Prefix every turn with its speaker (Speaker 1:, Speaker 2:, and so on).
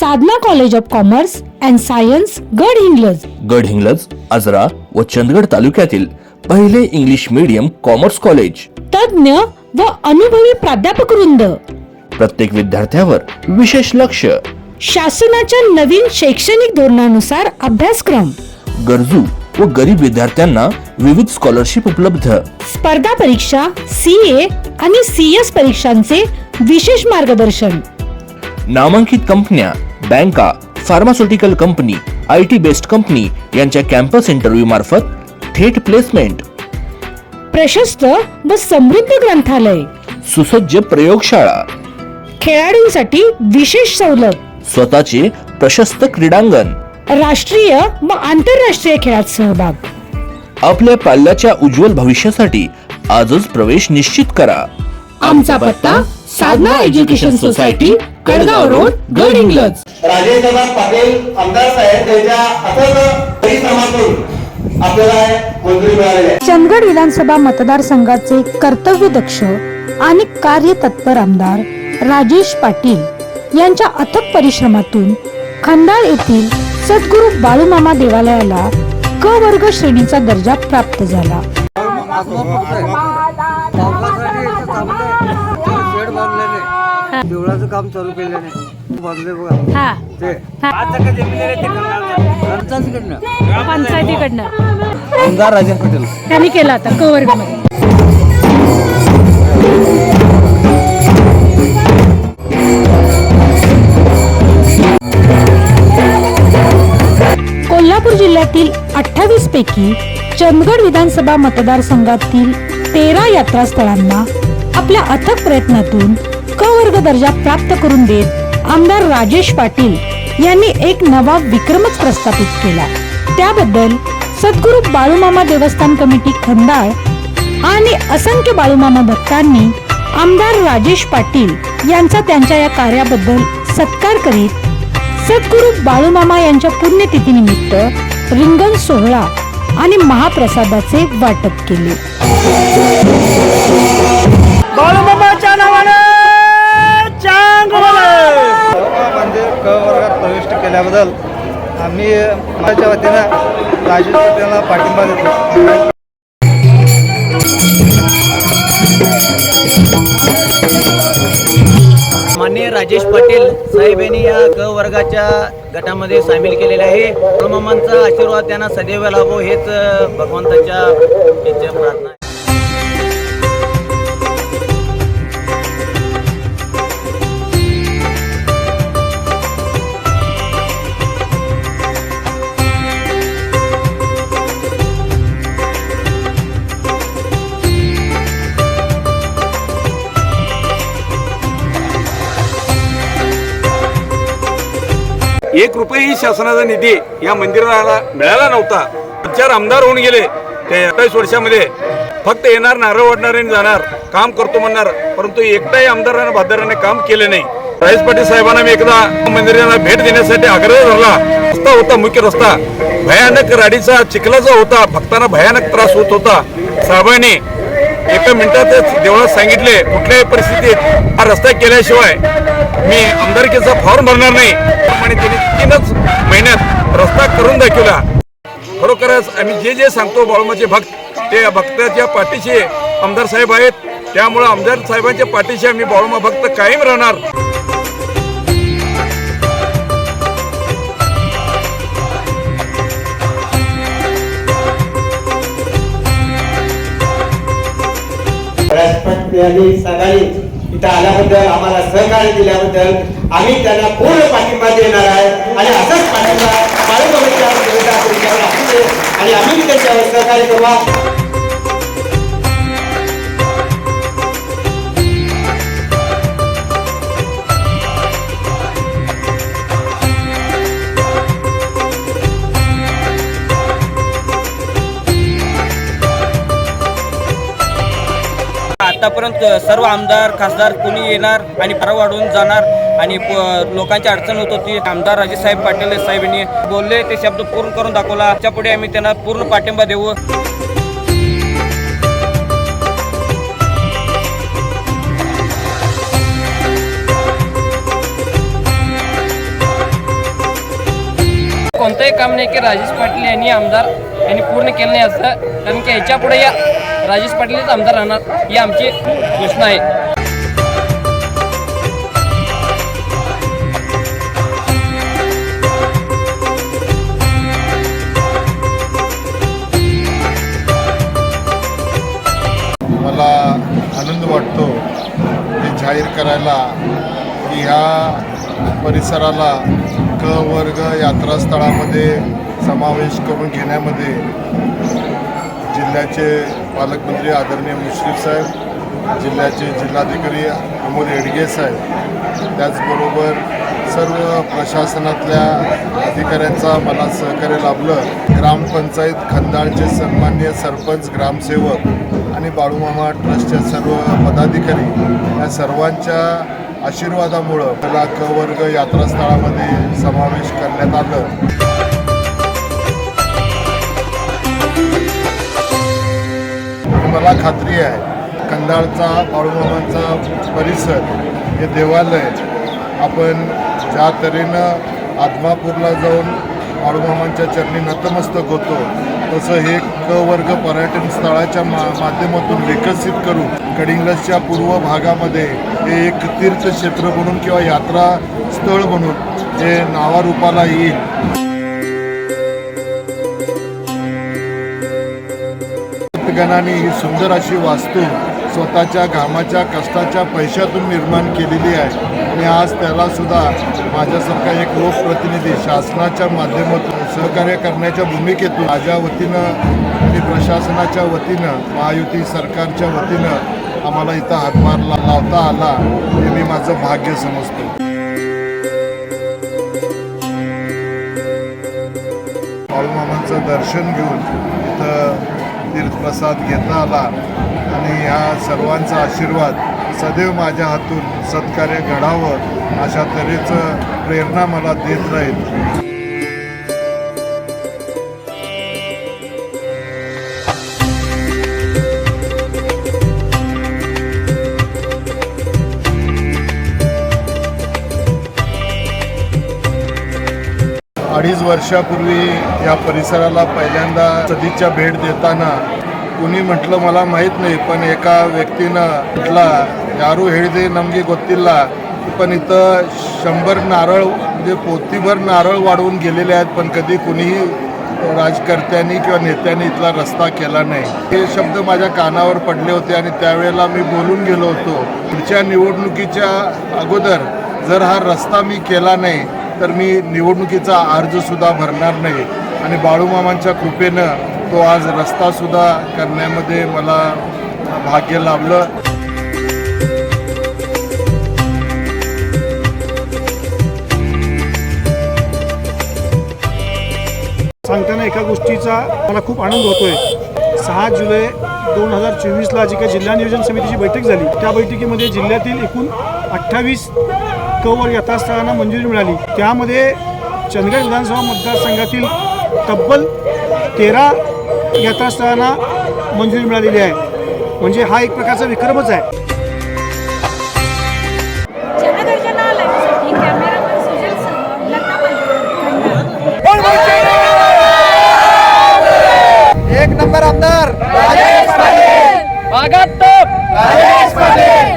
Speaker 1: Sadhana College of Commerce and Science Gadhinglaj
Speaker 2: Gadhinglaj Ajara व चंदगड तालुक्यातील पहिले इंग्लिश मीडियम कॉमर्स कॉलेज
Speaker 1: तज्ज्ञ व अनुभवी प्राध्यापक वृंद.
Speaker 2: प्रत्येक विद्यार्थ्यावर विशेष लक्ष.
Speaker 1: शासनाच्या नवीन शैक्षणिक धोरणानुसार अभ्यासक्रम.
Speaker 2: गरजू व गरीब विद्यार्थ्यांना विविध स्कॉलरशिप उपलब्ध.
Speaker 1: स्पर्धा परीक्षा सी ए आणि सी एस परीक्षांचे विशेष मार्गदर्शन.
Speaker 2: नामांकित कंपन्या बँका pharmaceutical company I T based company यांच्या कॅम्पस इंटरव्ह्यू मार्फत थेट प्लेसमेंट
Speaker 1: प्रशस्त व समृद्ध ग्रंथालय.
Speaker 2: सुसज्ज प्रयोगशाळा.
Speaker 1: खेळाडूंसाठी विशेष सवलत.
Speaker 2: स्वतःचे प्रशस्त क्रीडांगण.
Speaker 1: राष्ट्रीय व आंतरराष्ट्रीय खेळात सहभाग.
Speaker 2: आपल्या पाल्याच्या उज्ज्वल भविष्यासाठी आजच प्रवेश निश्चित करा.
Speaker 1: आमचा पत्ता Sadhana Education Society Kadgaon Road Gadhinglaj.
Speaker 3: Rajendranath Patil आमदार साहेब त्यांच्या अथक परिश्रमातून आपल्याला मंजुरी मिळालेली आहे.
Speaker 1: चंदगड विधानसभा मतदारसंघाचे कर्तव्यदक्ष आणि कार्यतत्पर आमदार राजेश पाटील यांच्या अथक परिश्रमातून खंडाळ येथील सद्गुरू बाळूमामा देवालयाला क वर्ग श्रेणीचा दर्जा प्राप्त झाला.
Speaker 4: काम चालू केल्याने बांधले बघा. ते. पंचायतीकडनं
Speaker 1: पंचायतीकडनं.
Speaker 4: आमदार राजन पटेल.
Speaker 1: त्यांनी केला आता क वर्गमध्ये कोल्हापूर जिल्ह्यातील अठ्ठावीस पैकी चंदगड विधानसभा मतदारसंघातील तेरा यात्रास्थळांना आपल्या अथक प्रयत्नातून क वर्ग दर्जा प्राप्त करून देत आमदार राजेश पाटील यांनी एक नवा विक्रमच प्रस्थापित केला. त्याबद्दल सद्गुरू बाळूमामा देवस्थान कमिटी खंडाळ आणि असंख्य बाळूमामा भक्तांनी आमदार राजेश पाटील यांचा त्यांच्या या कार्याबद्दल सत्कार करीत सद्गुरू बाळूमामा यांच्या पुण्यतिथीनिमित्त रिंगण सोहळा आणि महाप्रसादाचे वाटप केले.
Speaker 4: बाळूमामा समाविष्ट केल्याबद्दल आम्ही माझ्या वतीनं राजेश पटेलला पाठिंबा देतो.
Speaker 5: माननीय राजेश पाटील साहेब यांनी या ग वर्गाच्या गटामध्ये सामील केलेले आहे. मामांचा आशीर्वाद त्यांना सदैव लाभो हेच भगवंताच्या प्रार्थना
Speaker 6: एक रुपयेही शासनाचा निधी या मंदिराला मिळाला नव्हता. चार आमदार होऊन गेले. ते अठ्ठावीस वर्षामध्ये फक्त येणार नारळ ओढणार आणि जाणार काम करतो म्हणणार परंतु एकटाही आमदारांना भादाराने काम केले नाही. राजेश पाटील साहेबांना मी एकदा मंदिराला भेट देण्यासाठी आग्रह धरला. रस्ता होता मुख्य रस्ता. भयानक राडीचा चिखलाचा होता. भक्तांना भयानक त्रास होत होता. साहेबांनी एका मिनिटातच देवळात सांगितले कुठल्याही परिस्थितीत हा रस्ता केल्याशिवाय मी आमदारकीचा फॉर्म भरणार नाही. आणि त्यांनी तीनच महिन्यात रस्ता करून दाखवला. खरोखरच आम्ही जे जे सांगतो बाळूमाचे भक्त ते भक्ताच्या पाठीशी आमदार साहेब आहेत. त्यामुळे आमदार साहेबांच्या पाठीशी आम्ही बाळूमा भक्त कायम राहणार.
Speaker 3: यांनी सगळी इथं आल्याबद्दल आम्हाला सहकार्य दिल्याबद्दल आम्ही त्यांना पूर्ण पाठिंबा देणार आहे. आणि असाच पाठिंबा बाळूमामाच्या आणि आम्ही त्यांच्यावर सहकार्य करू.
Speaker 5: सर्व आमदार खासदार कोणी येणार आणि पारा वाढवून जाणार आणि प- लोकांची अडचण होत होती. आमदार राजेसाहेब पाटील साहेब यांनी बोलले ते शब्द पूर्ण करून दाखवला. त्याच्या पुढे आम्ही त्यांना पूर्ण पाठिंबा देऊ. कोणतंही काम नाही की राजेश पाटील यांनी आमदार यांनी पूर्ण केलं नाही असं. कारण की ह्याच्या पुढे या राजेश पाटीलच आमदार राहणार ही आमची घोषणा आहे.
Speaker 7: मला आनंद वाटतो हे जाहीर करायला की ह्या परिसराला क वर्ग यात्रास्थळामध्ये समावेश करून घेण्यामध्ये जिल्ह्याचे पालकमंत्री आदरणीय मुश्रीफ साहेब जिल्ह्याचे जिल्हाधिकारी अमोल येडगे साहेब त्याचबरोबर सर्व प्रशासनातल्या अधिकाऱ्यांचा मला सहकार्य लाभलं. ग्रामपंचायत खंदाळचे सन्मान्य सरपंच ग्रामसेवक आणि बाळूमामा ट्रस्टच्या सर्व पदाधिकारी या सर्वांच्या आशीर्वादामुळं मला क वर्ग यात्रास्थळामध्ये समावेश करण्यात आलं. मला खात्री आहे कंदाळचा बाळूमामांचा परिसर हे देवालय आपण ज्या तऱ्हेनं आदमापूरला जाऊन बाळूमामांच्या चरणी नतमस्तक होतो तसं हे क वर्ग पर्यटन स्थळाच्या मा माध्यमातून विकसित करून कडिंग्लजच्या पूर्व भागामध्ये हे एक तीर्थक्षेत्र म्हणून किंवा यात्रा स्थळ म्हणून हे नावारूपाला येईल. गणाने ही सुंदर अशी वास्तू स्वतःच्या घामाच्या कष्टाच्या पैशातून निर्माण केलेली आहे. आणि आज त्यालासुद्धा माझ्यासारखा एक लोकप्रतिनिधी शासनाच्या माध्यमातून सहकार्य करण्याच्या भूमिकेतून माझ्या वतीनं आणि प्रशासनाच्या वतीनं महायुती सरकारच्या वतीनं आम्हाला इथं हातभार लावता आला हे मी माझं भाग्य समजतो बाळूमामांचं दर्शन घेऊन इथं तीर्थप्रसाद घेता आला. आणि ह्या सर्वांचा आशीर्वाद सदैव माझ्या हातून सत्कार्य घडावं अशा तऱ्हेचं प्रेरणा मला देत राहील. अडीच वर्षापूर्वी या परिसराला पहिल्यांदा सदिच्छा भेट देताना कुणी म्हटलं मला माहीत नाही पण एका व्यक्तीनं म्हटला यारू हेळदे नमगे गोत्तीला पण इथं शंभर नारळ म्हणजे पोतीभर नारळ वाढवून गेलेले आहेत पण कधी कुणीही राजकर्त्यांनी किंवा नेत्यांनी इथला रस्ता केला नाही. हे शब्द माझ्या कानावर पडले होते आणि त्यावेळेला मी बोलून गेलो होतो. पुढच्या निवडणुकीच्या अगोदर जर हा रस्ता मी केला नाही तर मी निवडणुकीचा अर्जसुद्धा भरणार नाही. आणि बाळूमामांच्या कृपेनं तो आज रस्तासुद्धा करण्यामध्ये मला भाग्य लाभलं.
Speaker 8: सांगताना एका गोष्टीचा मला खूप आनंद होतोय. सहा जुलै दोन हजार चोवीसला जी काही जिल्हा नियोजन समितीची बैठक झाली. त्या बैठकीमध्ये जिल्ह्यातील एकूण अठ्ठावीस कवर यथास्थळांना मंजुरी मिळाली. त्यामध्ये चंदगड विधानसभा मतदारसंघातील तब्बल तेरा यथास्थानांना मंजुरी मिळालेली आहे. म्हणजे हा एक प्रकारचा विक्रमच आहे. एक नंबर आमदार पाटील.